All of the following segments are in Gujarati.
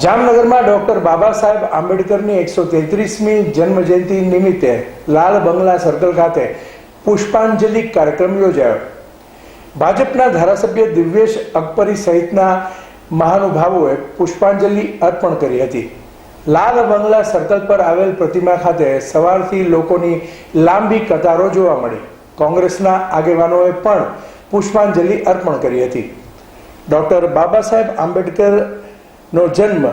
જામનગરમાં ડોક્ટર બાબા સાહેબ આંબેડકરની એકસો તેત્રીસમી જન્મજયંતિ નિમિત્તે લાલ બંગલા સર્કલ ખાતે પુષ્પાંજલિ કાર્યક્રમ યોજાયો. ભાજપના ધારાસભ્ય દિવ્યેશ અકબરી સહિતના મહાનુભાવોએ પુષ્પાંજલિ અર્પણ કરી હતી. લાલ બંગલા સર્કલ પર આવેલ પ્રતિમા ખાતે સવારથી લોકોની લાંબી કતારો જોવા મળી. કોંગ્રેસના આગેવાનોએ પણ પુષ્પાંજલિ અર્પણ કરી હતી. ડોક્ટર બાબા સાહેબ આંબેડકરનો જન્મ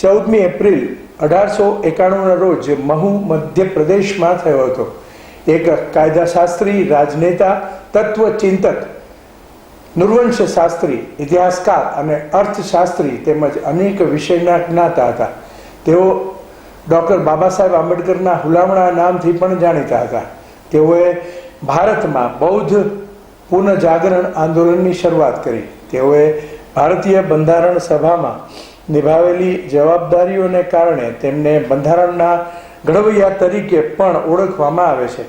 ચૌદમી એપ્રિલ અઢારસો એકાણુંના રોજ મહુ મધ્યપ્રદેશમાં થયો હતો. એક કાયદાશાસ્ત્રી, રાજનેતા, તત્વચિંતક નુર્વંશ શાસ્ત્રી, ઇતિહાસકાર અને અર્થશાસ્ત્રી તેમજ અનેક વિષયના જ્ઞાતા હતા. તેઓ ડૉક્ટર બાબા સાહેબ આંબેડકરના હુલામણા નામથી પણ જાણીતા હતા. તેઓએ ભારતમાં બૌદ્ધ પુનઃજાગરણ આંદોલનની શરૂઆત કરી. તેઓએ ભારતીય બંધારણ સભામાં નિભાવેલી જવાબદારીઓને કારણે તેમને બંધારણના ઘડવૈયા તરીકે પણ ઓળખવામાં આવે છે.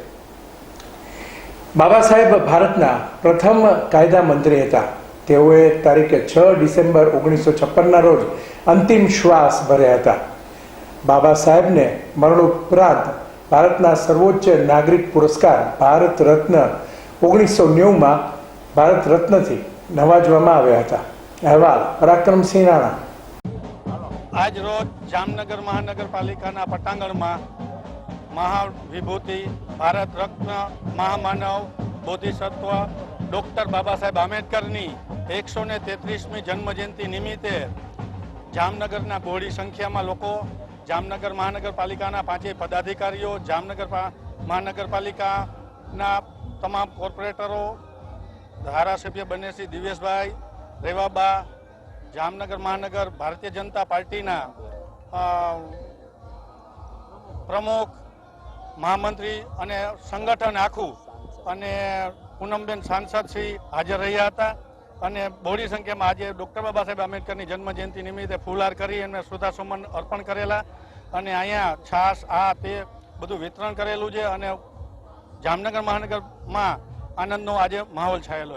બાબા સાહેબ ભારતના પ્રથમ કાયદા મંત્રી હતા. તેઓએ તારીખે છ ડિસેમ્બર ઓગણીસો છપ્પનના રોજ અંતિમ શ્વાસ ભર્યા હતા. બાબા સાહેબને મરણોપરાંત ભારતના સર્વોચ્ચ નાગરિક પુરસ્કાર ભારત રત્ન ઓગણીસો નેવુંમાં ભારત રત્નથી નવાજવામાં આવ્યા હતા. અહેવાલ પરાક્રમસિંહ રાણા. આજ રોજ જામનગર મહાનગરપાલિકાના પટાંગણમાં મહાવિભૂતિ, ભારત રત્ન, મહામાનવ, બોધિસત્વ, ડૉક્ટર બાબા સાહેબ આંબેડકરની એકસો ને તેત્રીસમી જન્મજયંતિ નિમિત્તે જામનગરના બહોળી સંખ્યામાં લોકો, જામનગર મહાનગરપાલિકાના પાંચેય પદાધિકારીઓ, જામનગર મહાનગરપાલિકાના તમામ કોર્પોરેટરો, ધારાસભ્ય બને શ્રી દિવેશભાઈ રેવાબા જામનગર, મહાનગર, ભારતીય જનતા પાર્ટીના પ્રમુખ, મહામંત્રી અને સંગઠન આખું અને પૂનમબેન સાંસદ શ્રી હાજર રહ્યા હતા. અને બહોળી સંખ્યામાં આજે ડૉક્ટર બાબા સાહેબ આંબેડકરની જન્મજયંતિ નિમિત્તે ફૂલહાર કરી અને શ્રદ્ધાસુમન અર્પણ કરેલા. અને અહીંયા છાશ, આ તે બધું વિતરણ કરેલું છે અને જામનગર, મહાનગરમાં આનંદનો આજે માહોલ છાયેલો છે.